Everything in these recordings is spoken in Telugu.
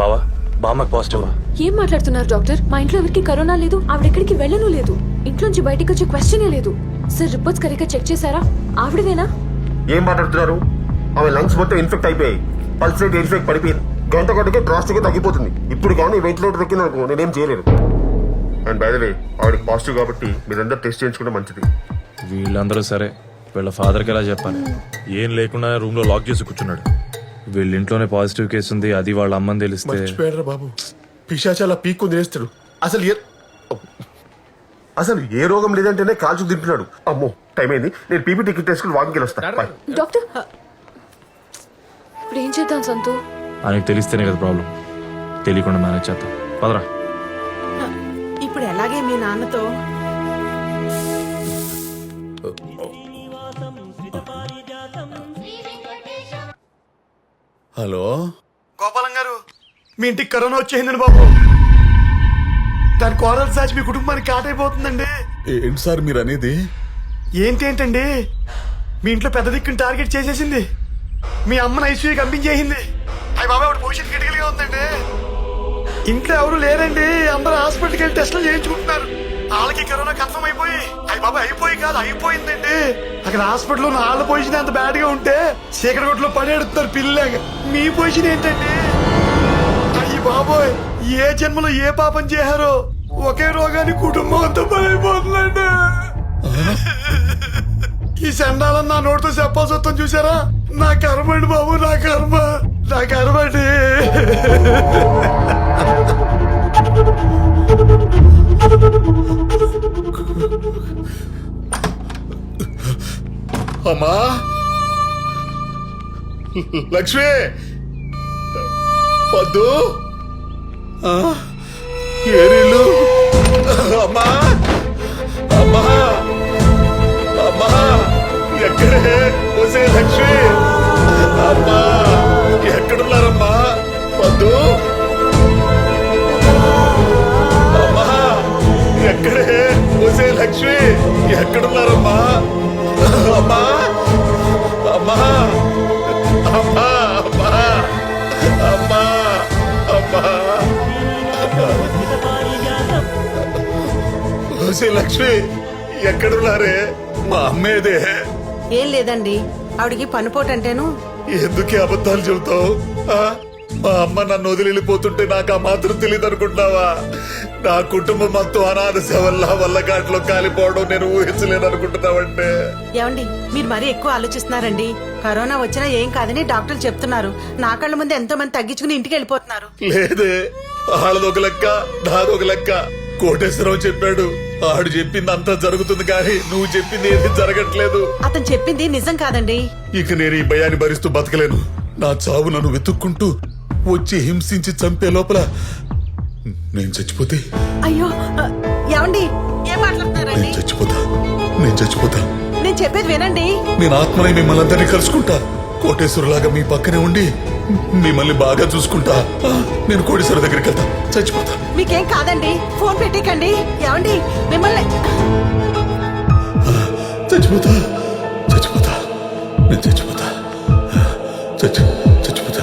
బావా బామ్మకి పాజిటివ్ ఏం మాట్లాడుతున్నారు డాక్టర్? మా ఇంట్లో ఎవరికి కరోనా లేదు ఆవిడెక్కడికి వెళ్ళను లేదు. ఇంట్లోంచి బయటికి వచ్చే క్వశ్చనే లేదు. సార్ రిపోర్ట్స్ కరెక్ట్గా చెక్ చేశారా? ఆవిడదేనా ఏం మాట్లాడుతున్నారు? ఆమె లంగ్స్ మొత్తం ఇన్ఫెక్ట్ అయిపోయాయి. పల్స్ రేట్ ఇన్ఫెక్ట్ పడిపోయింది. గంట గంటకి డ్రాస్టిక్ తగ్గిపోతుంది. ఇప్పుడు కానీ వెంటిలేటర్ ఎక్కింది అనుకో నేనేం చేయలేను అండ్ బై ద వే ఆవిడకి పాజిటివ్ కాబట్టి మీరందరూ టెస్ట్ చేయించుకుంటే మంచిది. వీళ్ళందరూ సరే వీళ్ళ ఫాదర్కి ఎలా చెప్పాలి? ఏం లేకుండా రూమ్లో లాక్ చేసి కూర్చున్నాడు. వీళ్ళ ఇంట్లోనే పాజిటివ్ కేసు ఉంది అది వాళ్ళ అమ్మని తెలిస్తే. మర్చిపోయారా బాబు. పిశాచాల పీక్కు తినేస్తాడు అసలు ఏ అసలు ఏ రోగం లేదంటేనే కాల్చు తింటున్నాడు అమ్మో టైం అయింది. నేను పీపీ టికెట్ వేసుకుని వాకింగ్ వస్తా బాయ్. డాక్టర్ ఇప్పుడు ఏం చేద్దాం సంతు? ఆయనకు తెలిస్తేనే కదా ప్రాబ్లం. తెలియకుండా మేనేజ్ చేద్దాం. పదరా. ఇప్పుడు ఎలాగే మీ నాన్నతో హలో? గోపాలం గారు. మీ ఇంటికి కరోనా వచ్చేసిందండి బాబు. దాని కోరల్ సాచి మీ కుటుంబానికి కాటైపోతుందండి ఏంటి సార్ మీరు అనేది? ఏంటి ఏంటండి? మీ ఇంట్లో పెద్ద దిక్కుని టార్గెట్ చేసేసింది. మీ అమ్మని ఐసీయూకి పంపించేసింది. అయ్యి బాబాయ్ ఆవిడ పొజిషన్ క్రిటికల్గా ఉందండి. ఇంట్లో ఎవరు లేరండి. అందరూ హాస్పిటల్కి వెళ్ళి టెస్టులు చేయించుకుంటున్నారు. వాళ్ళకి కరోనా కన్ఫర్మ్ అయిపోయి బాబు బాబాయ్ అయిపోయి కాదు అయిపోయిందండి. అక్కడ హాస్పిటల్లో ఉన్న వాళ్ళ పొజిషన్ అంత బ్యాడ్గా ఉంటే చీకటి కొట్లో పడేడుతారు పిల్లగా మీ పొజిషన్ ఏంటండి? అయ్యి బాబోయ్ ఏ జన్మలో ఏ పాపం చేశారో ఒకే రోగాన్ని కుటుంబం అంతా పడిపోతుందండి. ఈ చండాలని నా నోటితో చెప్పాల్సి వస్తాం చూసారా? నా కర్మ అండి బాబు నా కర్మ నా కర్మ అండి. లక్ష్మి! వద్దు! అమ్మా అమ్మా! అమ్మా! వసే లక్ష్మి ఎక్కడున్నారే? మా అమ్మేదే. ఏం లేదండి ఆవిడికి పనిపోటంటేను ఎందుకే అబద్ధాలు చెబుతావు? మా అమ్మ నన్ను వదిలి వెళ్ళిపోతుంటే నాకు ఆ మాత్రం తెలియదు అనుకుంటున్నావా నా కుటుంబం మొత్తం అనాథ వల్ల వల్ల ఘాట్లో కాలిపోవడం నేను ఊహించలేను అనుకుంటున్నావంటే ఏమండి మీరు మరీ ఎక్కువ ఆలోచిస్తున్నారండి. కరోనా వచ్చినా ఏం కాదని డాక్టర్లు చెప్తున్నారు. నా కళ్ళ ముందు ఎంతో మంది తగ్గించుకుని ఇంటికి వెళ్ళిపోతున్నారు. లేదే ఆడదొక లెక్క నాదొక లెక్క. కోటేశ్వరరావు చెప్పాడు. ఆడు చెప్పింది అంతా జరుగుతుంది కానీ నువ్వు చెప్పింది ఏది జరగట్లేదు. అతను చెప్పింది నిజం కాదండి. ఇక నేను ఈ భయాన్ని భరిస్తూ బతకలేను. నా చావు నన్ను వెతుక్కుంటూ వచ్చి హింసించి చంపే లోపల నేను చచ్చిపోతే? అయ్యో ఆ, ఏమండి? ఏం నేను చచ్చిపోతా. నేను చచ్చిపోతా. నేను చెప్పేది వినండి. నేను ఆత్మనై మిమ్మల్ని అందరినీ కలుసుకుంటా. కోటేశ్వరులాగా మీ పక్కనే ఉండి మిమ్మల్ని బాగా చూసుకుంటా. నేను కోటేశ్వర దగ్గరికి వెళ్తా. చచ్చిపోతా. మీకేం కాదండి. ఫోన్ పెట్టేకండి. ఏమండి? మిమ్మల్ని చచ్చిపోతా. చచ్చిపోతా. నేను చచ్చిపోతా. చచ్చి చచ్చిపోతా.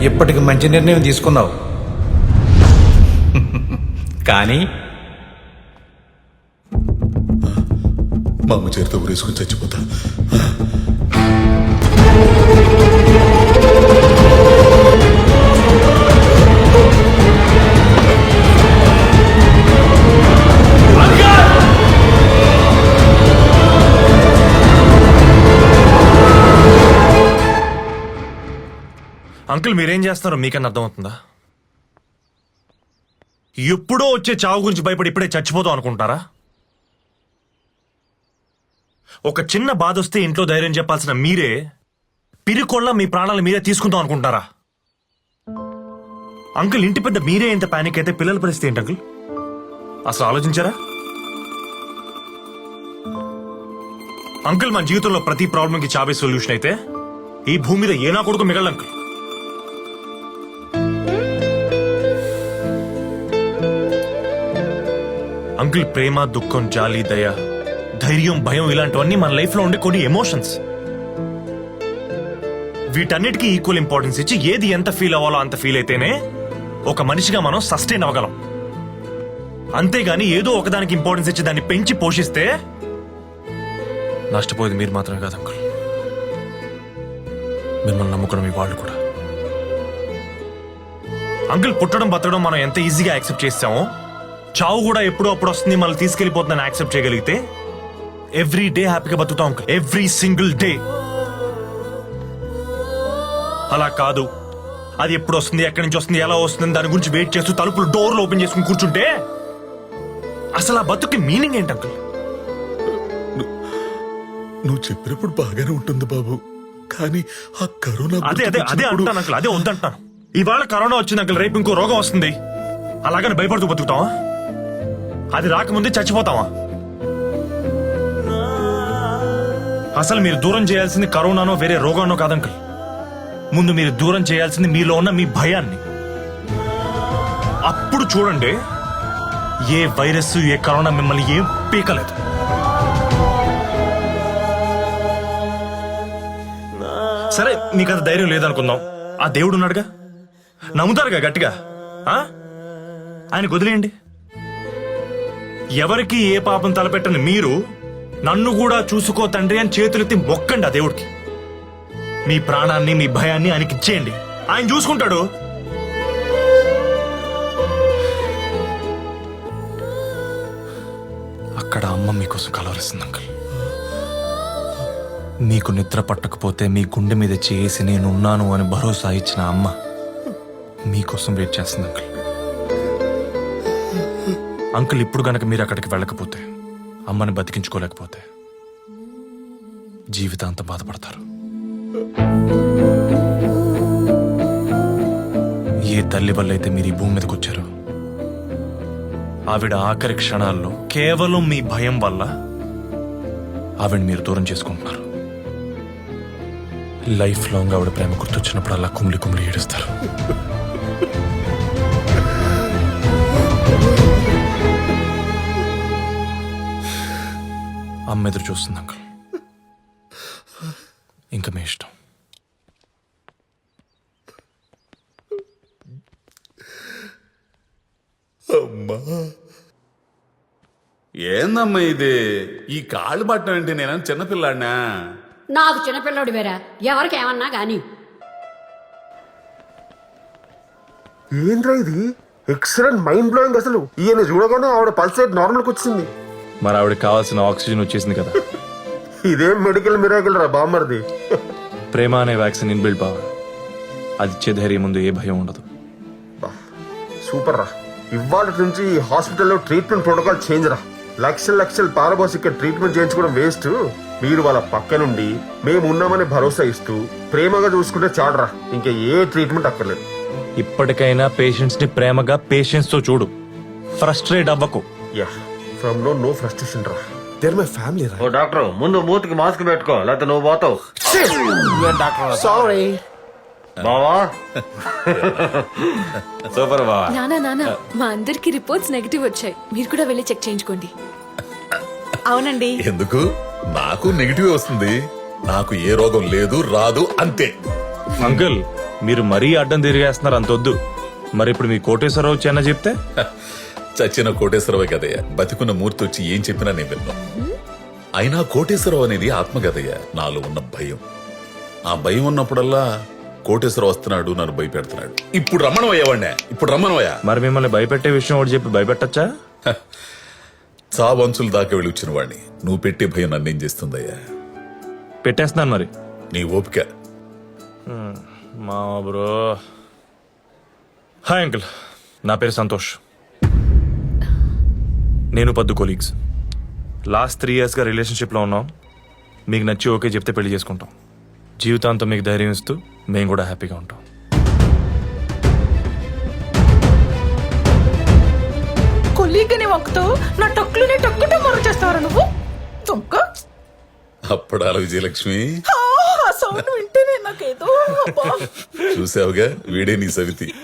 ఇప్పటికి మంచి నిర్ణయం తీసుకున్నావు. కానీ మా అమ్మ చేరితో ఊరేసుకుని చచ్చిపోతా. అంకుల్ మీరేం చేస్తారో మీకన్నా అర్థమవుతుందా? ఎప్పుడో వచ్చే చావు గురించి భయపడి ఇప్పుడే చచ్చిపోతాం అనుకుంటారా ఒక చిన్న బాధ వస్తే ఇంట్లో ధైర్యం చెప్పాల్సిన మీరే పిరికొళ్ళ మీ ప్రాణాలు మీరే తీసుకుందాం అనుకుంటారా అంకుల్ ఇంటి పెద్ద మీరే ఇంత పానిక్ అయితే పిల్లల పరిస్థితి ఏంటి అంకుల్? అసలు ఆలోచించారా? అంకుల్ మన జీవితంలో ప్రతి ప్రాబ్లంకి చావే సొల్యూషన్ అయితే ఈ భూమి మీద ఏనా కొడుకు మిగలంకుల్ అంకుల్ ప్రేమ దుఃఖం జాలి దయ ధైర్యం భయం ఇలాంటివన్నీ మన లైఫ్లో ఉండే కొన్ని ఎమోషన్స్. వీటన్నిటికీ ఈక్వల్ ఇంపార్టెన్స్ ఇచ్చి ఏది ఎంత ఫీల్ అవ్వాలో అంత ఫీల్ అయితేనే ఒక మనిషిగా మనం సస్టైన్ అవ్వగలం. అంతేగాని ఏదో ఒకదానికి ఇంపార్టెన్స్ ఇచ్చి దాన్ని పెంచి పోషిస్తే నష్టపోయేది మీరు మాత్రమే కాదు అంకుల్. మిమ్మల్ని నమ్ముకున్న మీ వాళ్ళు కూడా. అంకుల్ పుట్టడం బతకడం మనం ఎంత ఈజీగా యాక్సెప్ట్ చేస్తామో చావు కూడా ఎప్పుడో అప్పుడు వస్తుంది మళ్ళీ తీసుకెళ్ళిపోతుందని యాక్సెప్ట్ చేయగలిగితే ఎవ్రీ డే హ్యాపీగా బతుకుతాం అంకుల్. Every single day. అలా కాదు. అది ఎప్పుడు వస్తుంది ఎక్కడి నుంచి వస్తుంది ఎలా వస్తుంది దాని గురించి వెయిట్ చేస్తూ తలుపులు డోర్లు ఓపెన్ చేసుకుని కూర్చుంటే అసలు ఆ బతుకి మీనింగ్ ఏంటి అంకుల్? నువ్వు చెప్పినప్పుడు బాగానే ఉంటుంది బాబు. కానీ ఆ కరోనా అదే అదే అదే అంటాను అంకుల్ అదే వద్దంటాను. ఇవాళ కరోనా వచ్చింది అంకుల్ రేపు ఇంకో రోగం వస్తుంది. అలాగని భయపడుతూ బతుకుతావా? అది రాకముందే చచ్చిపోతావా అసలు మీరు దూరం చేయాల్సింది కరోనానో వేరే రోగానో కాదంకల్ ముందు మీరు దూరం చేయాల్సింది మీలో ఉన్న మీ భయాన్ని. అప్పుడు చూడండి ఏ వైరస్ ఏ కరోనా మిమ్మల్ని ఏం పీకలేదు. సరే నీకు అంత ధైర్యం లేదనుకుందాం. ఆ దేవుడు ఉన్నాడుగా నమ్ముతారుగా గట్టిగా? ఆయన ఆయనకు వదిలేయండి. ఎవరికి ఏ పాపం తలపెట్టని మీరు నన్ను కూడా చూసుకో తండ్రి అని చేతులెత్తి మొక్కండి ఆ దేవుడికి. మీ ప్రాణాన్ని మీ భయాన్ని ఆయనకిచ్చేయండి ఆయన చూసుకుంటాడు. అక్కడ అమ్మ మీకోసం కలవరిస్తుంది అంకల్. మీకు నిద్ర పట్టకపోతే మీ గుండె మీద చేసి నేనున్నాను అని భరోసా ఇచ్చిన అమ్మ మీకోసం వెయిట్ చేస్తుంది అంకల్. అంకుల్ ఇప్పుడు గనక మీరు అక్కడికి వెళ్ళకపోతే అమ్మని బతికించుకోలేకపోతే జీవితాంతం బాధపడతారు. ఏ తల్లి వల్ల అయితే మీరు ఈ భూమి మీదకి వచ్చారు ఆవిడ ఆఖరి క్షణాల్లో కేవలం మీ భయం వల్ల ఆవిడ మీరు దూరం చేసుకుంటున్నారు. లైఫ్ లాంగ్ ఆవిడ ప్రేమ గుర్తొచ్చినప్పుడు అలా కుమిలి కుమిలి ఏడుస్తారు. అమ్మ ఎదురు చూస్తుంది అంకుల్ ఇంకా మీ ఇష్టం అమ్మా ఏందమ్మా ఇది ఈ కాళ్ళు పట్టడం ఏంటి నేను చిన్నపిల్లాడినా నాకు చిన్నపిల్లడు వేరా ఎవరికి ఏమన్నా గాని ఏంద్రా ఇది ఎక్సలెంట్ మైండ్ బ్లోయింగ్ అసలు ఈయన చూడగానే ఆవిడ పల్స్ రేట్ నార్మల్కి వచ్చింది మరి ఆవిడకి కావాల్సిన ఆక్సిజన్ వచ్చేసింది కదా. ఇదేం మెడికల్ మిరాకిల్ రా బామ్మర్ది? ప్రేమ అనే వ్యాక్సిన్ ఇన్బిల్డ్ బావ. అది ఇచ్చే ధైర్యం ముందు ఏ భయం ఉండదు. సూపర్ రా. ఇవాళ నుంచి ఈ హాస్పిటల్లో ట్రీట్మెంట్ ప్రోటోకాల్ చేంజ్ రా. లక్షల లక్షలు పారబోసి ఇక్కడ ట్రీట్మెంట్ చేయించుకోవడం వేస్ట్. మీరు వాళ్ళ పక్క నుండి మేము ఉన్నామని భరోసా ఇస్తూ ప్రేమగా చూసుకుంటే చాడరా ఇంకా ఏ ట్రీట్మెంట్ అక్కర్లేదు. ఇప్పటికైనా పేషెంట్స్ని ప్రేమగా పేషెన్స్తో చూడు. ఫ్రస్ట్రేట్ అవ్వకు. Yeah. From no no frustration రా. దేర్ మై ఫ్యామిలీ రా ఓ డాక్టర్ ముందు మూతికి మాస్క్ పెట్టుకో లేకపోతే నువ్వు పోతావు. సారీ బావా? సూపర్ బావా. నానా నానా మా అందరికి రిపోర్ట్స్ నెగిటివ్ వచ్చాయి. మీరు కూడా వెళ్ళి చెక్ చేయించుకోండి. అవునండి. ఎందుకు? నాకు నెగిటివ్ వస్తుంది. నాకు ఏ రోగం లేదు రాదు అంతే. అంకుల్ మీరు మరీ అడ్డం తిరిగేస్తున్నారు అంతొద్దు మరి ఇప్పుడు మీ కోటేశ్వరరావు వచ్చి అన్న చెప్తే? చచ్చిన కోటేశ్వరవే కదయ్య బతికున్న మూర్తి వచ్చి ఏం చెప్పినా నేను విన్నా. అయినా కోటేశ్వరరావు అనేది ఆత్మకథయ్య. నాలో ఉన్న భయం. ఆ భయం ఉన్నప్పుడల్లా కోటేశ్వరరావు వస్తున్నాడు నన్ను భయపెడుతున్నాడు. ఇప్పుడు రమ్మనవయ్యవాడినే ఇప్పుడు రమ్మనవయ్యా మరి మిమ్మల్ని భయపెట్టే విషయం ఒకటి చెప్పి భయపెట్టచ్చా? చావంచులు దాకా వెళ్ళి వచ్చిన వాడిని నువ్వు పెట్టే భయం నన్నేం చేస్తుందయ్యా? పెట్టేస్తున్నాను మరి. నీ ఓపిక. మా బ్రో. Hi uncle. నా పేరు సంతోష్. నేను పద్దు కొలీగ్స్ లాస్ట్ త్రీ ఇయర్స్గా రిలేషన్షిప్లో ఉన్నాం. మీకు నచ్చి ఓకే చెప్తే పెళ్ళి చేసుకుంటాం. జీవితాంతం మీకు ధైర్యం ఇస్తూ మేము కూడా హ్యాపీగా ఉంటాం. కొల్లీగని వంకుతూ నా టొక్కులుని టొక్కుటూ మొర చేస్తావరా నువ్వు? దొంగ అప్పడాల విజయలక్ష్మి. ఆ, ఆ సౌండ్ వింటేనే నాకేదో అబ్బా. చూసావుగా? వీడే నీ సవితి.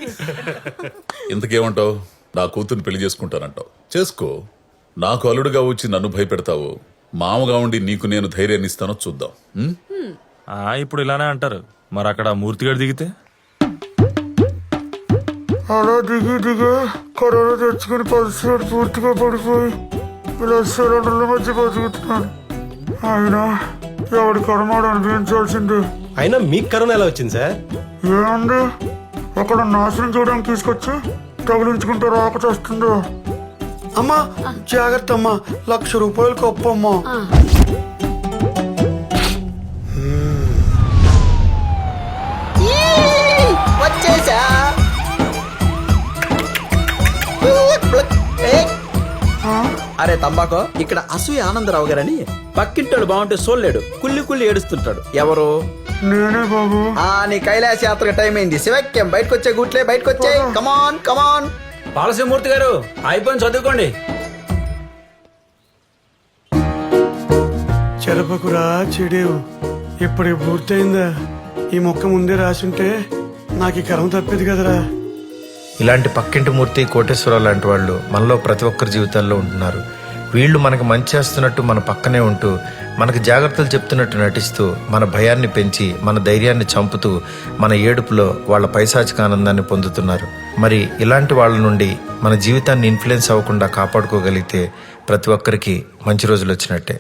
ఇంతకేమంటావు? నా కూతుర్ని పెళ్ళి చేసుకుంటానంటావు. చేసుకో. నాకు అల్లుడుగా వచ్చి నన్ను భయపెడతావు. మామగా ఉండి నీకు నేను ధైర్యాన్ని ఇస్తానో చూద్దాం. ఉం? ఆ, ఇప్పుడు ఇలానే అంటారు. మరి అక్కడ మూర్తిగాడు దిగితే? అలా దిగి దిగి కరోనా తెచ్చుకుని పరిస్థితి పూర్తిగా పడిపోయి ఇలా మధ్య బతుకుతున్నాను. ఆయన ఎవడి కర్మాడు అనిపించాల్సిందే అయినా మీకు కరోనా ఎలా వచ్చింది సార్? ఏముంది అక్కడ నాశనం చేయడానికి తీసుకొచ్చి తగిలించుకుంటే రాక చేస్తుందో అమ్మా జాగ్రత్త అమ్మా. లక్ష రూపాయలు కప్పు అమ్మా. వచ్చేసా. అరే తంబాకో ఇక్కడ అసూయ ఆనందరావు గారని పక్కింటాడు బాగుంటే సోల్లేడు. కుల్లి కుల్లి ఏడుస్తుంటాడు. ఎవరు? నేనే బాబు. ఆ నీ కైలాస యాత్ర టైం అయింది. శివక్యం బయటకు వచ్చే గుట్లే బయటకు వచ్చే కమాన్ కమాన్ బాలసింహమూర్తి గారు అయిపోయింది చదువుకోండి. చెరపకురా చెడేవు. ఇప్పటికి పూర్తయిందా? ఈ మొక్క ముందే రాసుంటే నాకు ఈ కర్మ తప్పేది కదరా. ఇలాంటి పక్కింటి మూర్తి కోటేశ్వరరావు లాంటి వాళ్ళు మనలో ప్రతి ఒక్కరి జీవితాల్లో ఉంటున్నారు. వీళ్ళు మనకు మంచి చేస్తున్నట్టు మన పక్కనే ఉంటూ మనకు జాగ్రత్తలు చెప్తున్నట్టు నటిస్తూ మన భయాన్ని పెంచి మన ధైర్యాన్ని చంపుతూ మన ఏడుపులో వాళ్ళ పైశాచిక ఆనందాన్ని పొందుతున్నారు. మరి ఇలాంటి వాళ్ళ నుండి మన జీవితాన్ని ఇన్ఫ్లుయెన్స్ అవ్వకుండా కాపాడుకోగలిగితే ప్రతి ఒక్కరికి మంచి రోజులు వచ్చినట్టే.